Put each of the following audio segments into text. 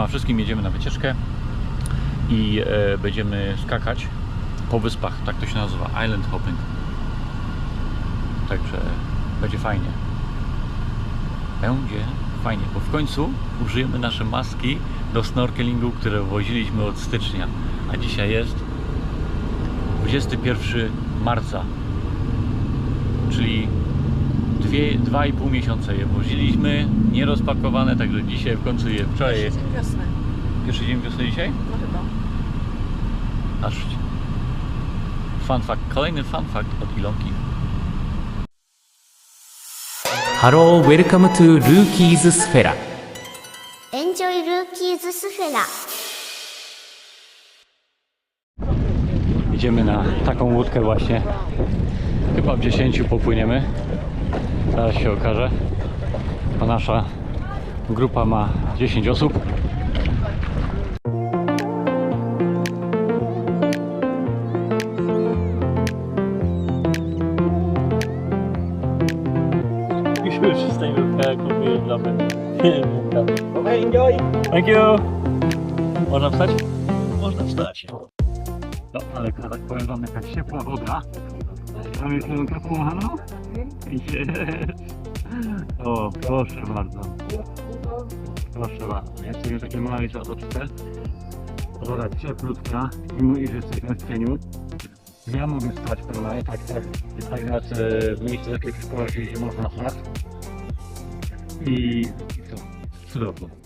Siema wszystkim, jedziemy na wycieczkę i e, będziemy skakać po wyspach, tak to się nazywa, island hopping. Także będzie fajnie. Będzie fajnie, bo w końcu użyjemy nasze maski do snorkelingu, które woziliśmy od stycznia, a dzisiaj jest 21 marca, czyli 2,5 miesiące je woziliśmy, nierozpakowane, także dzisiaj w końcu je wczoraj. Pierwszy dzień wiosny. Pierwszy dzień wiosny dzisiaj? No chyba. Aż fun fact, kolejny fun fact od Ilonki. Hello, welcome to Rookie's Sfera. Enjoy Rookie's Sfera. Idziemy na taką łódkę właśnie. Chyba w 10 popłyniemy. Zaraz się okaże. Bo nasza grupa ma 10 osób. Już przystajemy w kajaku, wyjeżdżamy. Okay, enjoy! Thank you! Można wstać? Można wstać. No, ale tak powiem wam, jakaś ciepła woda. Tam jest ręka połamana? Jest. O, proszę bardzo. Proszę bardzo. Ja sobie takie małe zatoczkę. Woda cieplutka, mimo iż jesteśmy w cieniu. Ja mogę stać normalnie, tak, tak. Tak jak e, w miejscu takiej gdzie można stać. I, i co? Cudownie.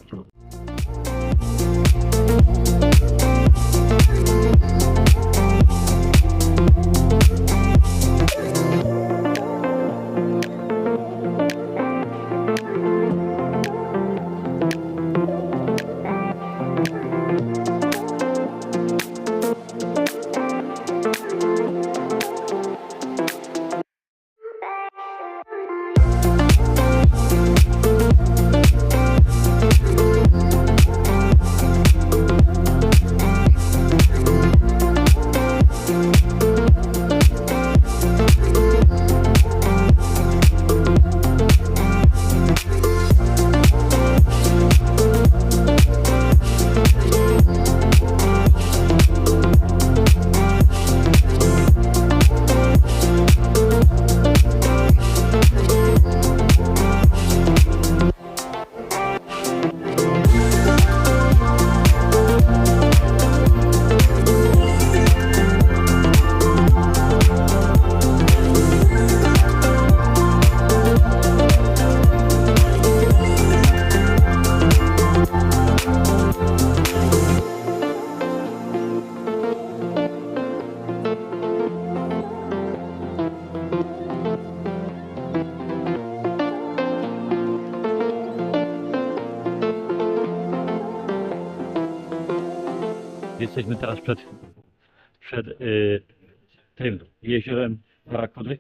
Jeziorem Barakudy.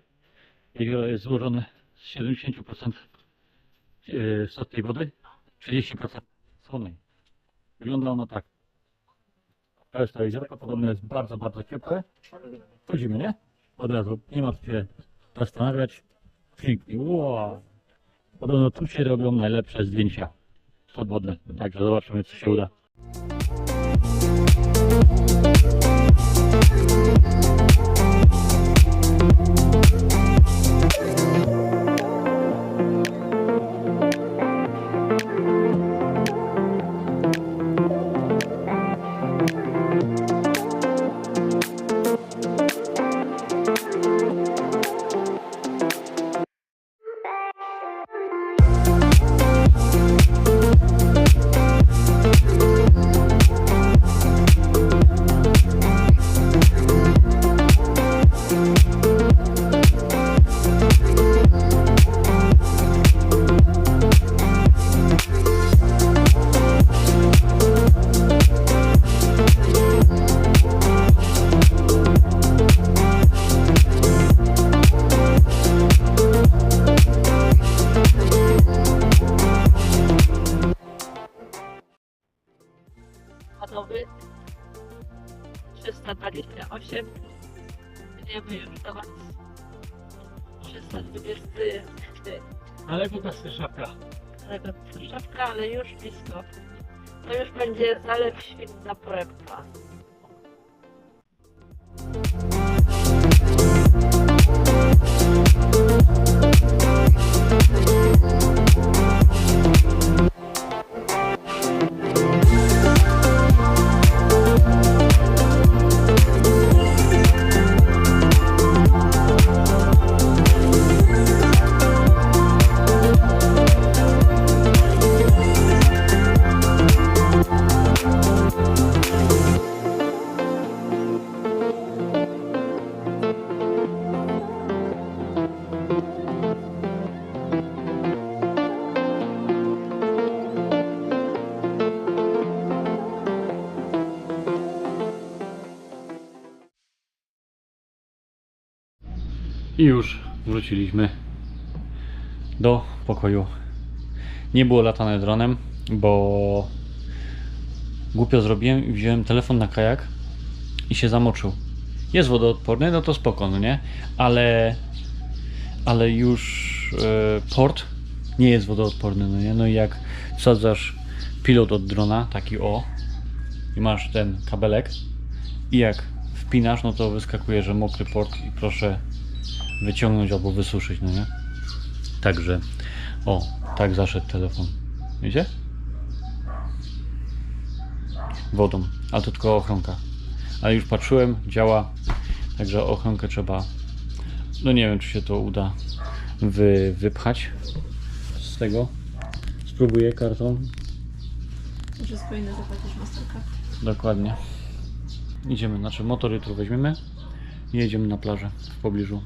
Jezioro jest złożone z 70% y, słodkiej wody, 30% słonej. Wygląda ono tak. To jest to jeziorko, podobno jest bardzo, bardzo ciepłe. Wchodzimy, nie? Od razu, nie ma się zastanawiać. Pięknie, wow. Podobno tu się robią najlepsze zdjęcia podwodne. Także zobaczymy, co się uda. Będzie zalew świetna poręba. I już wróciliśmy do pokoju. Nie było latane dronem, bo głupio zrobiłem i wziąłem telefon na kajak i się zamoczył. Jest wodoodporny, no to spoko, no nie? Ale, ale już e, port nie jest wodoodporny, no nie? No i jak wsadzasz pilot od drona, taki o, i masz ten kabelek i jak wpinasz, no to wyskakuje, że mokry port i proszę wyciągnąć albo wysuszyć, no nie? Także, o, tak zaszedł telefon. Wiecie? Wodą, ale to tylko ochronka. Ale już patrzyłem, działa, także ochronkę trzeba, no nie wiem, czy się to uda wy, wypchać z tego. Spróbuję kartą, Może powinno zapłacić Mastercard. dokładnie. Idziemy, znaczy motor jutro weźmiemy i jedziemy na plażę w pobliżu.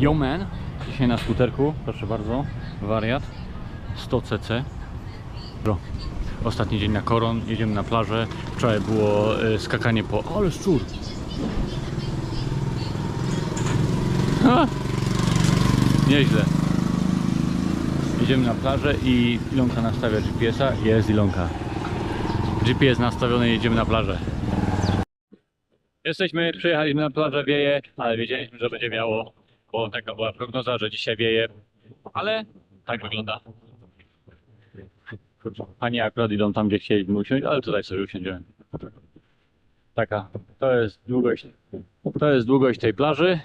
Yo man, dzisiaj na skuterku, proszę bardzo, wariat 100cc. Bro. Ostatni dzień na koron, jedziemy na plażę. Wczoraj było e, skakanie po... Ale szczur! Ha! Nieźle. Jedziemy na plażę i Ilonka nastawia GPS-a. Jest Ilonka. GPS nastawiony, jedziemy na plażę. Jesteśmy, przyjechaliśmy na plażę, wieje, ale wiedzieliśmy, że będzie miało, bo taka była prognoza, że dzisiaj wieje, ale tak wygląda. Pani akurat idą tam, gdzie chcieliśmy usiąść, ale tutaj sobie usiądziemy. Taka, to jest długość, to jest długość tej plaży.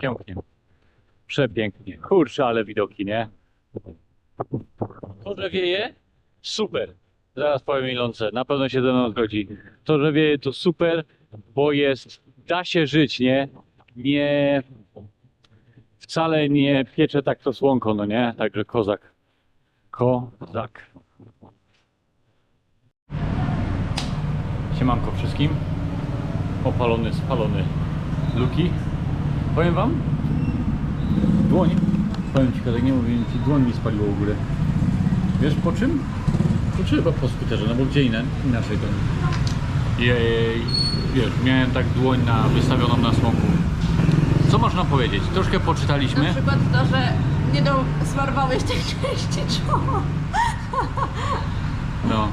Pięknie. Przepięknie. Kurczę, ale widoki, nie? To, że wieje, super. Zaraz powiem Ilonce, na pewno się ze mną zgodzi. To, że wieje, to super, bo jest, da się żyć, nie? Nie, wcale nie piecze tak to słonko, no nie? Także kozak. Kozak. Siemanko wszystkim. Opalony, spalony Luki. Powiem wam, dłoń, powiem ci, tak nie mówię ci, dłoń mi spaliło u góry. Wiesz po czym? To trzeba po skuterze, no bo gdzie inaczej to. Jej, wiesz, miałem tak dłoń na, wystawioną na smoku. Co można powiedzieć? Troszkę poczytaliśmy. Na przykład to, że nie dosmarowałeś tej części czoła. No.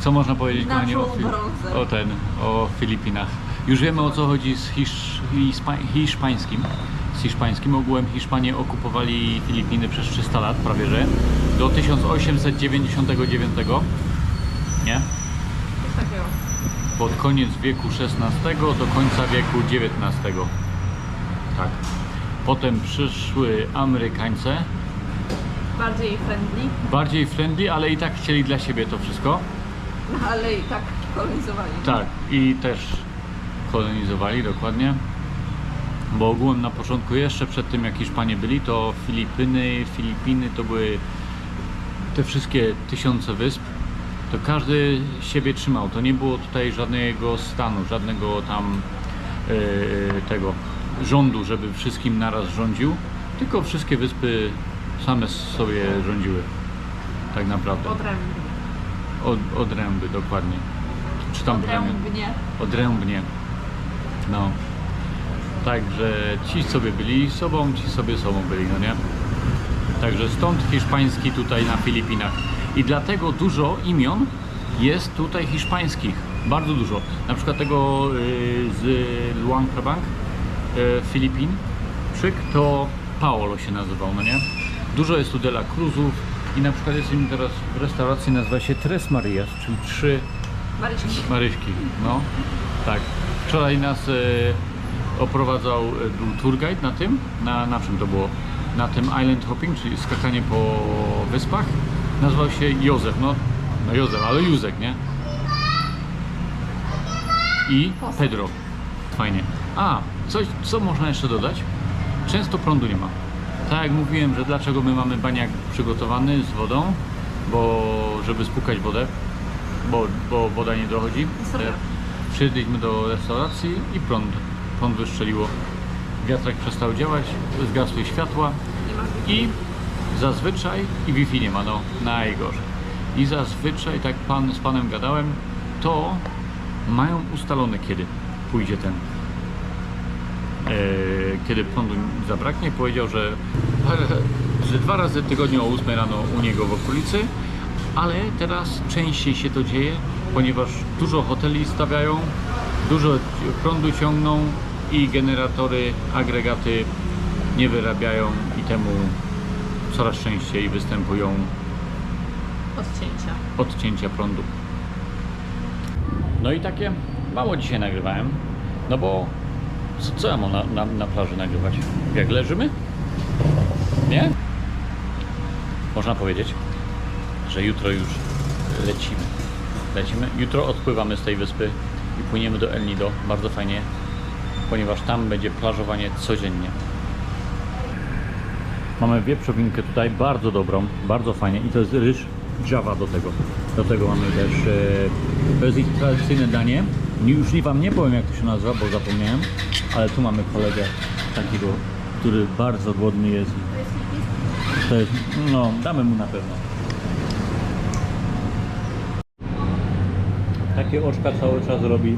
Co można powiedzieć, Na kochani, o, Fi- o ten, o Filipinach? Już wiemy o co chodzi z hisz, hispa, hiszpańskim. Z hiszpańskim ogółem Hiszpanie okupowali Filipiny przez 300 lat, prawie że. Do 1899. Nie? Coś takiego. Pod koniec wieku XVI do końca wieku XIX. Tak. Potem przyszły Amerykańcy, Bardziej friendly, bardziej friendly, ale i tak chcieli dla siebie to wszystko. ale i tak kolonizowali. Tak, i też kolonizowali dokładnie. Bo ogółem na początku, jeszcze przed tym jak Hiszpanie byli, to Filipiny, Filipiny to były te wszystkie tysiące wysp. To każdy siebie trzymał. To nie było tutaj żadnego stanu, żadnego tam yy, tego rządu, żeby wszystkim naraz rządził. Tylko wszystkie wyspy same sobie rządziły. Tak naprawdę. Odrębnie. Od, odręby, dokładnie. Czy tam? Odrębnie. Odrębnie. No. Także ci sobie byli sobą, ci sobie sobą byli, no nie? Także stąd hiszpański tutaj na Filipinach. I dlatego dużo imion jest tutaj hiszpańskich. Bardzo dużo. Na przykład tego y, z Luang Prabang, Filipin, przyk, to Paolo się nazywał, no nie? Dużo jest tu de la Cruzów, I na przykład jesteśmy teraz w restauracji, nazywa się Tres Marias, czyli trzy Maryśki. Maryśki. No, tak. Wczoraj nas e, oprowadzał, e, był tour guide na tym, na, na czym to było? Na tym island hopping, czyli skakanie po wyspach. Nazywał się Józef, no, no Józef, ale Józek, nie? I Pedro. Fajnie. A, coś, co można jeszcze dodać? Często prądu nie ma. Tak jak mówiłem, że dlaczego my mamy baniak przygotowany z wodą, bo żeby spłukać wodę, bo, bo woda nie dochodzi. Super. Przyjedliśmy do restauracji i prąd, prąd wystrzeliło. Wiatrak przestał działać, zgasły światła i zazwyczaj i Wi-Fi nie ma, no najgorzej. I zazwyczaj, tak pan z panem gadałem, to mają ustalone kiedy pójdzie ten. E, kiedy prądu zabraknie, powiedział, że, że dwa razy w tygodniu o 8 rano u niego w okolicy, ale teraz częściej się to dzieje, ponieważ dużo hoteli stawiają, dużo prądu ciągną i generatory, agregaty nie wyrabiają i temu coraz częściej występują Odcięcia. odcięcia prądu. No i takie mało dzisiaj nagrywałem, no bo co, co ja mam na, na, na plaży nagrywać? Jak leżymy? Nie? Można powiedzieć, że jutro już lecimy. Lecimy. Jutro odpływamy z tej wyspy i płyniemy do El Nido. Bardzo fajnie, ponieważ tam będzie plażowanie codziennie. Mamy wieprzowinkę tutaj, bardzo dobrą, bardzo fajnie i to jest ryż Java do tego. Do tego mamy też, e, to jest ich tradycyjne danie. Już nie Wam nie powiem jak to się nazywa, bo zapomniałem, ale tu mamy kolegę takiego, który bardzo głodny jest. To jest, no damy mu na pewno. Takie oczka cały czas robi,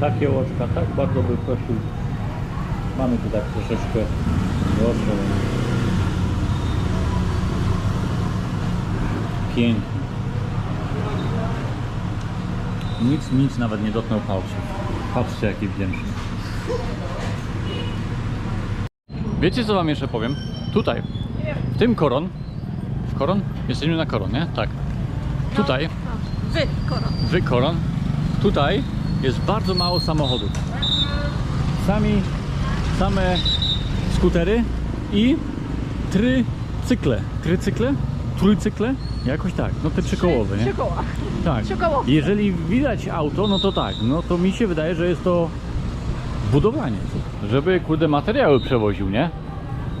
takie oczka, tak bardzo by prosił. Mamy tu tak troszeczkę, proszę. Pięknie. Nic, nic nawet nie dotknął palców. Patrzcie jaki wdzięczny. Wiecie co wam jeszcze powiem? Tutaj, w tym koron, w koron? Jesteśmy na koron, nie? Tak. Tutaj, Wy, koron. wy koron, tutaj jest bardzo mało samochodów. Sami, same skutery i trycykle. Trycykle? Trójcykle? Jakoś tak, no te trzykołowe, nie? Tak. Trzykołowce. Jeżeli widać auto, no to tak, no to mi się wydaje, że jest to budowanie. Żeby kurde materiały przewoził, nie?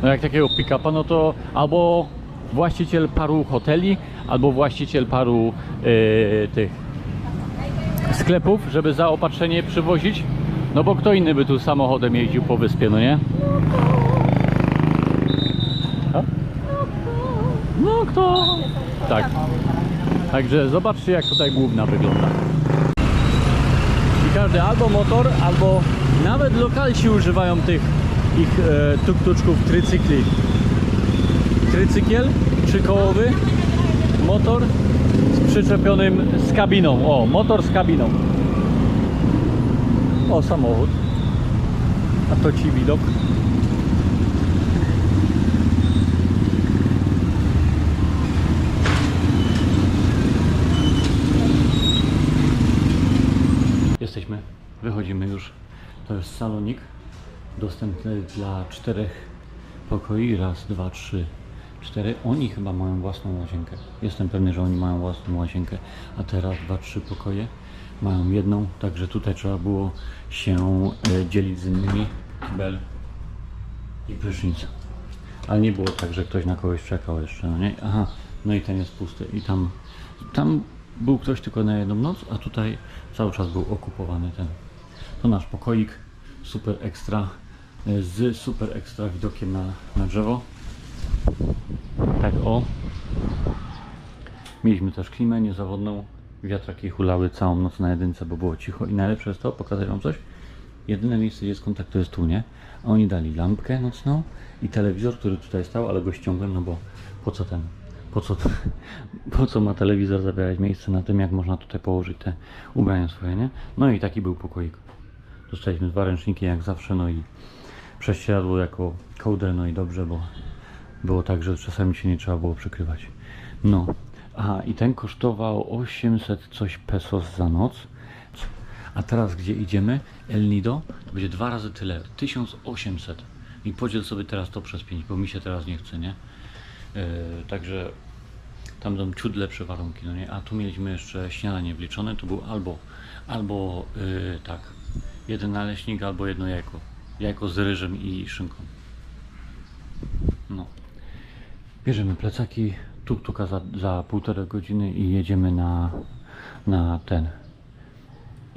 No jak takiego pick-upa, no to albo właściciel paru hoteli, albo właściciel paru e, tych sklepów, żeby zaopatrzenie przywozić. No bo kto inny by tu samochodem jeździł po wyspie, no nie? A? Kto? Tak. Także zobaczcie jak tutaj główna wygląda. I każdy albo motor, albo nawet lokalsi używają tych ich e, tuk-tuczków, trycykli. Trycykiel trzykołowy, motor z przyczepionym z kabiną. O, motor z kabiną. O, samochód. A to ci widok. Jesteśmy, wychodzimy już. To jest salonik dostępny dla czterech pokoi. Raz, dwa, trzy, cztery. Oni chyba mają własną łazienkę. Jestem pewny, że oni mają własną łazienkę. A teraz dwa, trzy pokoje mają jedną, także tutaj trzeba było się e, dzielić z innymi. Kibel i prysznic. Ale nie było tak, że ktoś na kogoś czekał jeszcze, no nie? Aha, no i ten jest pusty. I tam, tam był ktoś tylko na jedną noc, a tutaj cały czas był okupowany ten. To nasz pokoik, super ekstra, e, z super ekstra widokiem na, na drzewo. Tak o. Mieliśmy też klimę niezawodną. Wiatraki hulały całą noc na jedynce, bo było cicho. I najlepsze jest to, pokazać wam coś. Jedyne miejsce, gdzie jest kontakt, to jest tu, nie? A oni dali lampkę nocną i telewizor, który tutaj stał, ale go ściągłem, no bo po co ten? Po co, po co ma telewizor zabierać miejsce na tym, jak można tutaj położyć te ubrania swoje, nie? No i taki był pokoik. Dostaliśmy dwa ręczniki jak zawsze, no i prześcieradło jako kołdrę, no i dobrze, bo było tak, że czasami się nie trzeba było przykrywać. No. Aha, i ten kosztował 800 coś pesos za noc. A teraz gdzie idziemy? El Nido będzie dwa razy tyle, 1800. I podziel sobie teraz to przez 5, bo mi się teraz nie chce, nie? Yy, także tam są ciut lepsze warunki, no nie? A tu mieliśmy jeszcze śniadanie wliczone, to był albo, albo yy, tak, jeden naleśnik, albo jedno jajko. Jajko z ryżem i szynką. No. Bierzemy plecaki, tuk-tuka za, za półtorej godziny i jedziemy na, na ten.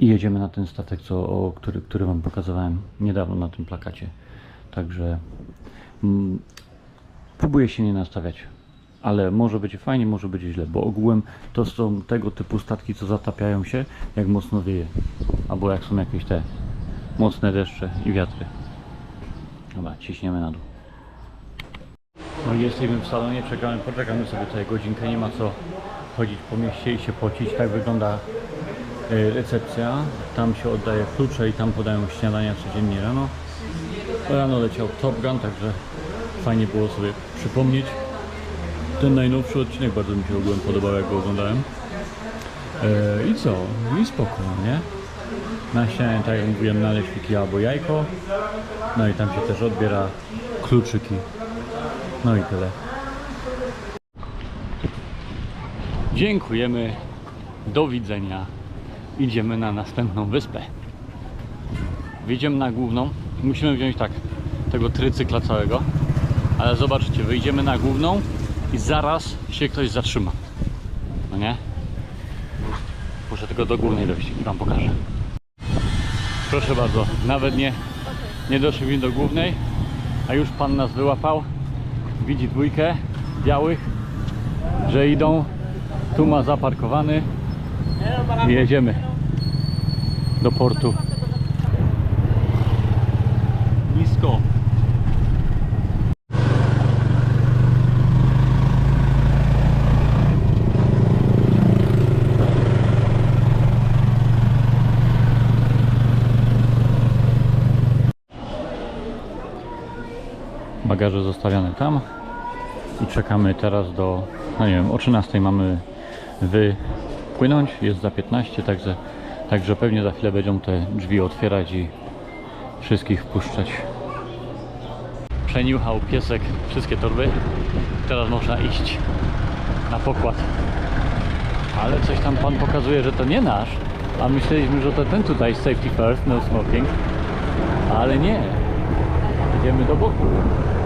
I jedziemy na ten statek, co, o, który, który Wam pokazywałem niedawno na tym plakacie. Także mm, próbuję się nie nastawiać. Ale może będzie fajnie, może będzie źle, bo ogółem to są tego typu statki, co zatapiają się, jak mocno wieje. Albo jak są jakieś te mocne deszcze i wiatry. Dobra, ciśniemy na dół. No jesteśmy w salonie, czekamy, poczekamy sobie tutaj godzinkę, nie ma co chodzić po mieście i się pocić. Tak wygląda y, recepcja. Tam się oddaje klucze i tam podają śniadania codziennie rano. Rano leciał Top Gun, także fajnie było sobie przypomnieć. Ten najnowszy odcinek bardzo mi się ogółem podobał, jak go oglądałem. E, I co? I spoko, nie? Na śniadanie, tak jak mówiłem, naleśniki albo jajko. No i tam się też odbiera kluczyki. No i tyle. Dziękujemy. Do widzenia. Idziemy na następną wyspę. Wyjdziemy na główną. Musimy wziąć tak tego trycykla całego. Ale zobaczcie, wyjdziemy na główną i zaraz się ktoś zatrzyma. No nie? Muszę tylko do głównej dojść i wam pokażę. Proszę bardzo, nawet nie, nie doszliśmy do głównej, a już pan nas wyłapał. Widzi dwójkę białych, że idą. Tu ma zaparkowany. I jedziemy do portu. Nisko. Bagaże zostawione tam i czekamy teraz do, no nie wiem, o 13 mamy wypłynąć, jest za 15, także, także pewnie za chwilę będą te drzwi otwierać i wszystkich wpuszczać. Przeniuchał piesek wszystkie torby, teraz można iść na pokład. Ale coś tam pan pokazuje, że to nie nasz, a myśleliśmy, że to ten tutaj safety first, no smoking, ale nie. Idziemy do boku.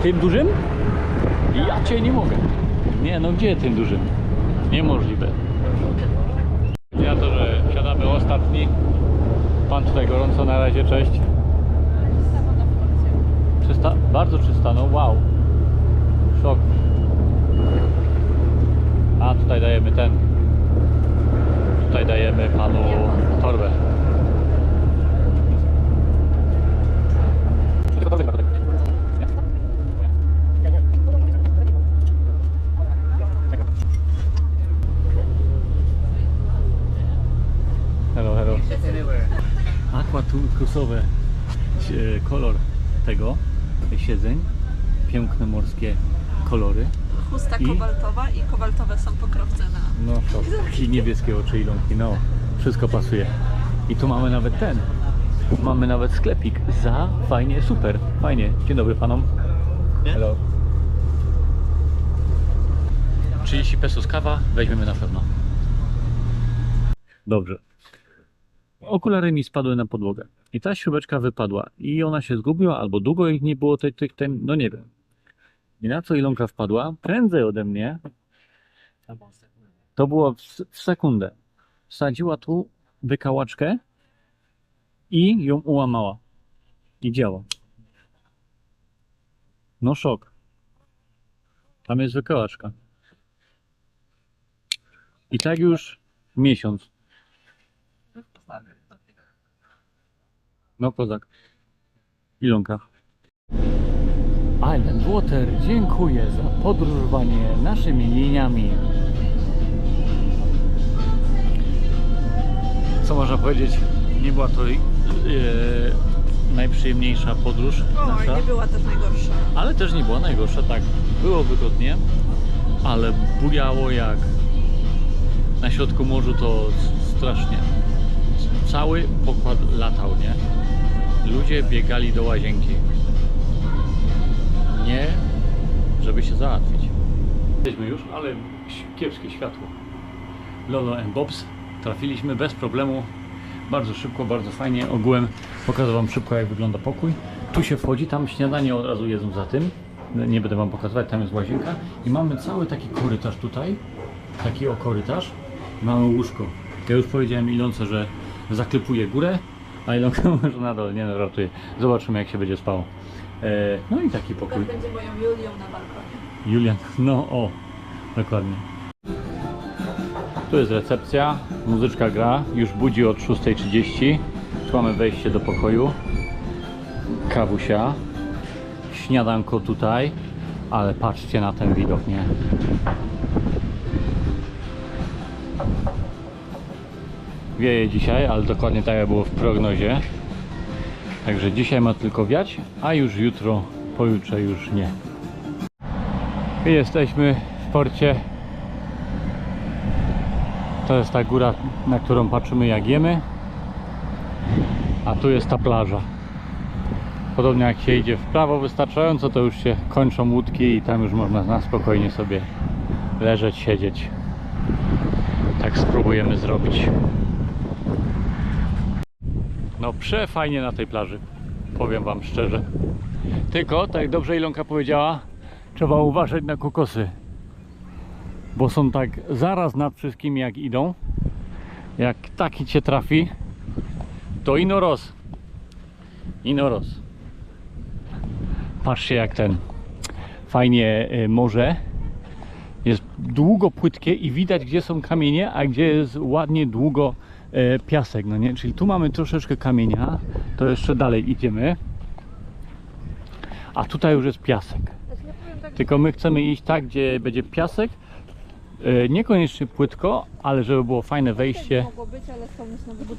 Tym dużym? Ja cię nie mogę. Nie, no gdzie tym dużym? Niemożliwe. Ja to, że siadamy ostatni. Pan tutaj gorąco na razie, cześć. Czysta? Bardzo czysta, no wow. Szok. A tutaj dajemy ten. Tutaj dajemy panu torbę. Hello, hello. Aqua turkusowe e, kolor tego siedzeń. Piękne morskie kolory. Chusta I? kobaltowa i kobaltowe są pokrowce na... No to i niebieskie oczy i ląki, no wszystko pasuje. I tu mamy nawet ten. Mamy nawet sklepik za fajnie, super, fajnie. Dzień dobry panom. Hello. 30 pesos kawa, weźmiemy na pewno. Dobrze. Okulary mi spadły na podłogę. I ta śrubeczka wypadła. I ona się zgubiła, albo długo ich nie było, tych, tych, ten, no nie wiem. I na co Ilonka wpadła? Prędzej ode mnie. To było w, w sekundę. Wsadziła tu wykałaczkę i ją ułamała. I działa. No szok. Tam jest wykałaczka. I tak już miesiąc. No kozak. Ilonka. Island Water dziękuję za podróżowanie naszymi liniami. Co można powiedzieć? Nie była to e, najprzyjemniejsza podróż nasza. Oj, nie była też najgorsza. Ale też nie była najgorsza, tak. Było wygodnie. ale bujało jak na środku morzu to strasznie. Cały pokład latał, nie? Ludzie biegali do łazienki. Nie, żeby się załatwić. Jesteśmy już, ale kiepskie światło. Lolo and Bobs. Trafiliśmy bez problemu. Bardzo szybko, bardzo fajnie. Ogółem pokażę Wam szybko, jak wygląda pokój. Tu się wchodzi, tam śniadanie od razu jedzą za tym. Nie będę Wam pokazywać, tam jest łazienka. I mamy cały taki korytarz tutaj. Taki o korytarz. Mamy łóżko. Ja już powiedziałem Ilonce, że zaklepuję górę, a Ilonka może na dole. Nie no, ratuje. Zobaczymy, jak się będzie spało. E, no i taki pokój. będzie moją Julią na balkonie. Julian, no o, dokładnie. Tu jest recepcja, muzyczka gra, już budzi od 6.30. Tu mamy wejście do pokoju. Kawusia. Śniadanko tutaj, ale patrzcie na ten widok, nie? Wieje dzisiaj, ale dokładnie tak jak było w prognozie. Także dzisiaj ma tylko wiać, a już jutro, pojutrze już nie. I Jesteśmy w porcie. To jest ta góra, na którą patrzymy jak jemy. A tu jest ta plaża. Podobnie jak się idzie w prawo wystarczająco, to już się kończą łódki i tam już można na spokojnie sobie leżeć, siedzieć. Tak spróbujemy zrobić. No przefajnie na tej plaży. Powiem wam szczerze. Tylko, tak jak dobrze Ilonka powiedziała, trzeba uważać na kokosy. Bo są tak zaraz nad wszystkimi jak idą. Jak taki cię trafi, to ino roz. Ino roz. Patrzcie jak ten fajnie y, morze jest długo płytkie i widać gdzie są kamienie, a gdzie jest ładnie długo piasek, no nie? Czyli tu mamy troszeczkę kamienia, to jeszcze dalej idziemy. A tutaj już jest piasek. Tylko my chcemy iść tak, gdzie będzie piasek. E, Niekoniecznie płytko, ale żeby było fajne wejście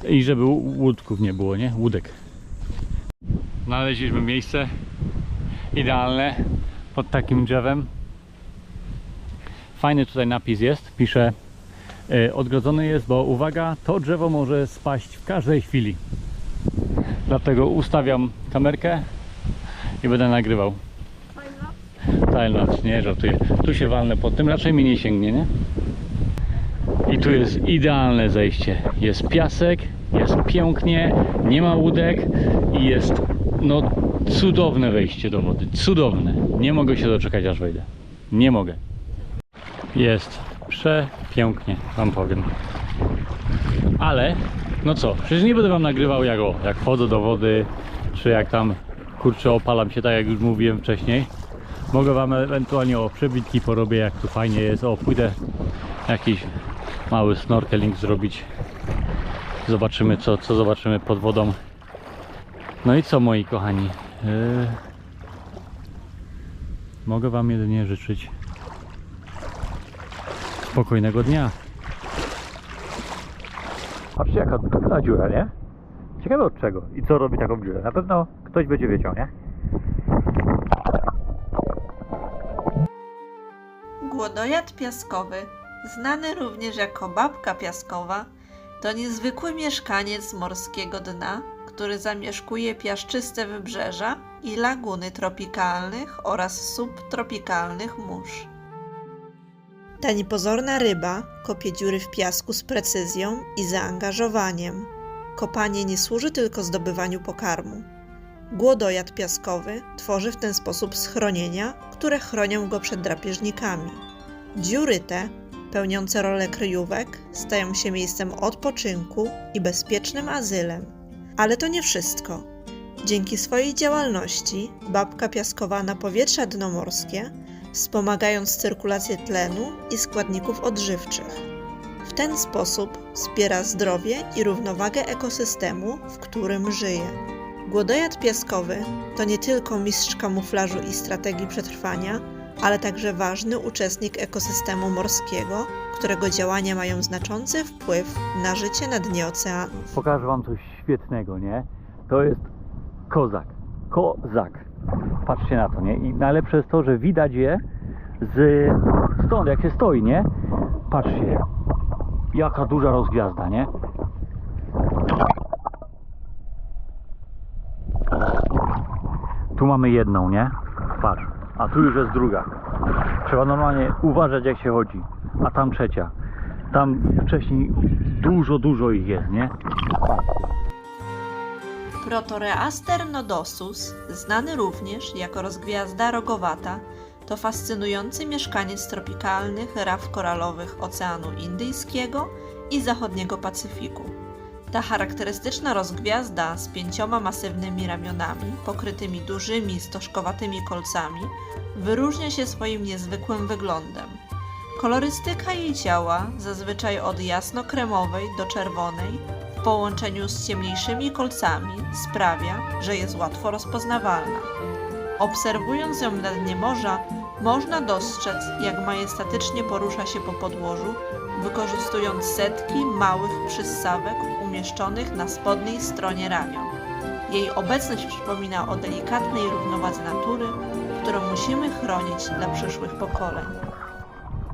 i żeby łódków nie było, nie? Łódek. Znaleźliśmy miejsce idealne pod takim drzewem. Fajny tutaj napis jest, pisze e, odgrodzony jest, bo uwaga, to drzewo może spaść w każdej chwili. Dlatego ustawiam kamerkę i będę nagrywał. Timelapse, nie żartuję. Tu się walnę pod tym, raczej mi nie sięgnie, nie? I tu jest idealne zejście. Jest piasek, jest pięknie, nie ma łódek i jest no cudowne wejście do wody. Cudowne. Nie mogę się doczekać aż wejdę. Nie mogę. Jest przepięknie, wam powiem. Ale, no co, przecież nie będę wam nagrywał jak o, jak wchodzę do wody, czy jak tam kurczę opalam się tak jak już mówiłem wcześniej. Mogę wam ewentualnie o przebitki porobię jak tu fajnie jest. O, pójdę jakiś mały snorkeling zrobić. Zobaczymy co, co zobaczymy pod wodą. No i co moi kochani? Yy... Mogę wam jedynie życzyć spokojnego dnia. Patrzcie jaka ta dziura, nie? Ciekawe od czego i co robi taką dziurę. Na pewno ktoś będzie wiedział, nie? Głodojad piaskowy, znany również jako babka piaskowa, to niezwykły mieszkaniec morskiego dna, który zamieszkuje piaszczyste wybrzeża i laguny tropikalnych oraz subtropikalnych mórz. Ta niepozorna ryba kopie dziury w piasku z precyzją i zaangażowaniem. Kopanie nie służy tylko zdobywaniu pokarmu. Głodojad piaskowy tworzy w ten sposób schronienia, które chronią go przed drapieżnikami. Dziury te, pełniące rolę kryjówek, stają się miejscem odpoczynku i bezpiecznym azylem. Ale to nie wszystko. Dzięki swojej działalności babka piaskowa napowietrza dno morskie, wspomagając cyrkulację tlenu i składników odżywczych. W ten sposób wspiera zdrowie i równowagę ekosystemu, w którym żyje. Głodojad piaskowy to nie tylko mistrz kamuflażu i strategii przetrwania, ale także ważny uczestnik ekosystemu morskiego, którego działania mają znaczący wpływ na życie na dnie oceanów. Pokażę wam coś świetnego, nie? To jest kozak. Kozak. Patrzcie na to, nie? I najlepsze jest to, że widać je z stąd, jak się stoi, nie? Patrzcie, jaka duża rozgwiazda, nie? Tu mamy jedną, nie? Patrz, a tu już jest druga. Trzeba normalnie uważać jak się chodzi. A tam trzecia. Tam wcześniej dużo, dużo ich jest, nie? Protoreaster nodosus, znany również jako rozgwiazda rogowata, to fascynujący mieszkaniec tropikalnych raf koralowych Oceanu Indyjskiego i zachodniego Pacyfiku. Ta charakterystyczna rozgwiazda z pięcioma masywnymi ramionami, pokrytymi dużymi, stożkowatymi kolcami, wyróżnia się swoim niezwykłym wyglądem. Kolorystyka jej ciała, zazwyczaj od jasno-kremowej do czerwonej, połączeniu z ciemniejszymi kolcami, sprawia, że jest łatwo rozpoznawalna. Obserwując ją na dnie morza, można dostrzec, jak majestatycznie porusza się po podłożu, wykorzystując setki małych przyssawek umieszczonych na spodniej stronie ramion. Jej obecność przypomina o delikatnej równowadze natury, którą musimy chronić dla przyszłych pokoleń.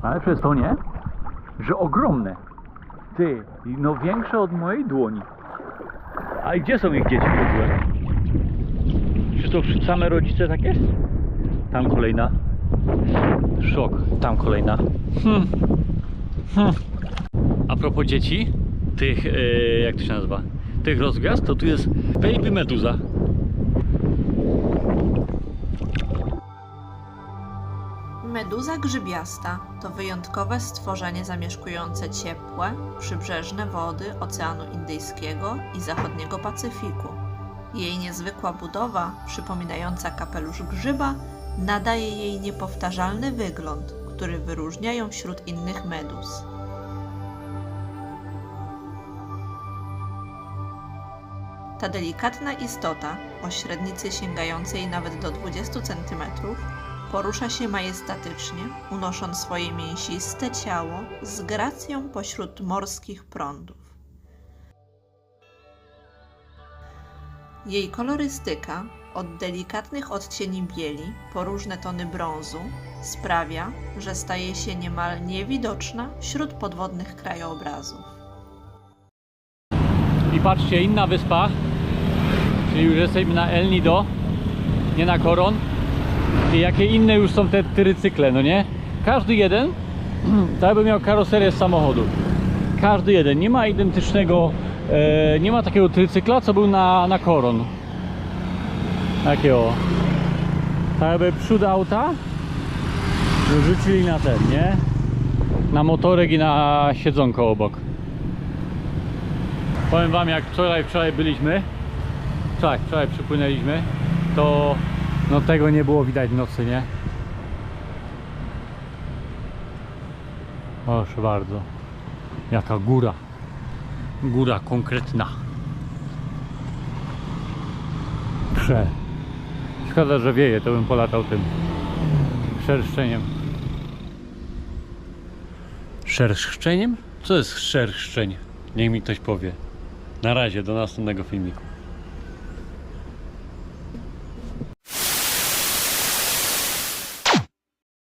Ale przez to nie, że ogromne. Ty, no większe od mojej dłoni. A gdzie są ich dzieci w ogóle? Czy to same rodzice tak jest? Tam kolejna. Szok. Tam kolejna. Hmm. Hmm. A propos dzieci, tych, e, jak to się nazywa? Tych rozgwiazd, to tu jest baby meduza. Meduza grzybiasta to wyjątkowe stworzenie zamieszkujące ciepłe, przybrzeżne wody Oceanu Indyjskiego i Zachodniego Pacyfiku. Jej niezwykła budowa, przypominająca kapelusz grzyba, nadaje jej niepowtarzalny wygląd, który wyróżnia ją wśród innych meduz. Ta delikatna istota, o średnicy sięgającej nawet do 20 cm, porusza się majestatycznie, unosząc swoje mięsiste ciało z gracją pośród morskich prądów. Jej kolorystyka, od delikatnych odcieni bieli po różne tony brązu, sprawia, że staje się niemal niewidoczna wśród podwodnych krajobrazów. I patrzcie, inna wyspa, czyli już jesteśmy na El Nido, nie na Koron. I jakie inne już są te trycykle, no nie? Każdy jeden, tak jakby miał karoserię z samochodu. Każdy jeden, nie ma identycznego, e, nie ma takiego trycykla, co był na, na Koron. Takiego. Tak jakby przód auta rzucili na ten, nie? Na motorek i na siedzonko obok. Powiem wam jak wczoraj, wczoraj byliśmy Wczoraj, wczoraj przypłynęliśmy To no tego nie było widać w nocy, nie? Proszę bardzo Jaka góra Góra konkretna Prze Szkoda, że wieje, to bym polatał tym Szerszczeniem Szerszczeniem? Co jest szerszczeń? Niech mi ktoś powie. Na razie, do następnego filmiku.